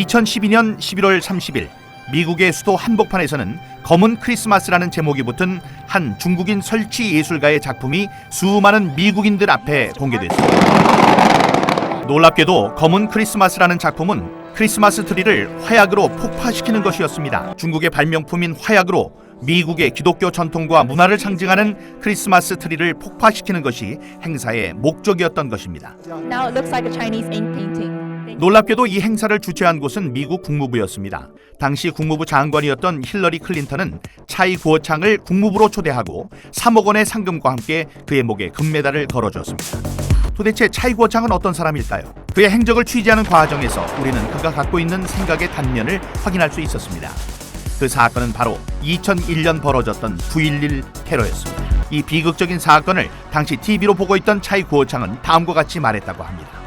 2012년 11월 30일 미국의 수도 한복판에서는 검은 크리스마스라는 제목이 붙은 한 중국인 설치 예술가의 작품이 수많은 미국인들 앞에 공개됐습니다. 놀랍게도 검은 크리스마스라는 작품은 크리스마스 트리를 화약으로 폭파시키는 것이었습니다. 중국의 발명품인 화약으로 미국의 기독교 전통과 문화를 상징하는 크리스마스 트리를 폭파시키는 것이 행사의 목적이었던 것입니다. Now it looks like a Chinese ink painting. 놀랍게도 이 행사를 주최한 곳은 미국 국무부였습니다. 당시 국무부 장관이었던 힐러리 클린턴은 차이 구어창을 국무부로 초대하고 3억 원의 상금과 함께 그의 목에 금메달을 걸어주었습니다. 도대체 차이 구어창은 어떤 사람일까요? 그의 행적을 취재하는 과정에서 우리는 그가 갖고 있는 생각의 단면을 확인할 수 있었습니다. 그 사건은 바로 2001년 벌어졌던 9.11 테러였습니다. 이 비극적인 사건을 당시 TV로 보고 있던 차이 구어창은 다음과 같이 말했다고 합니다.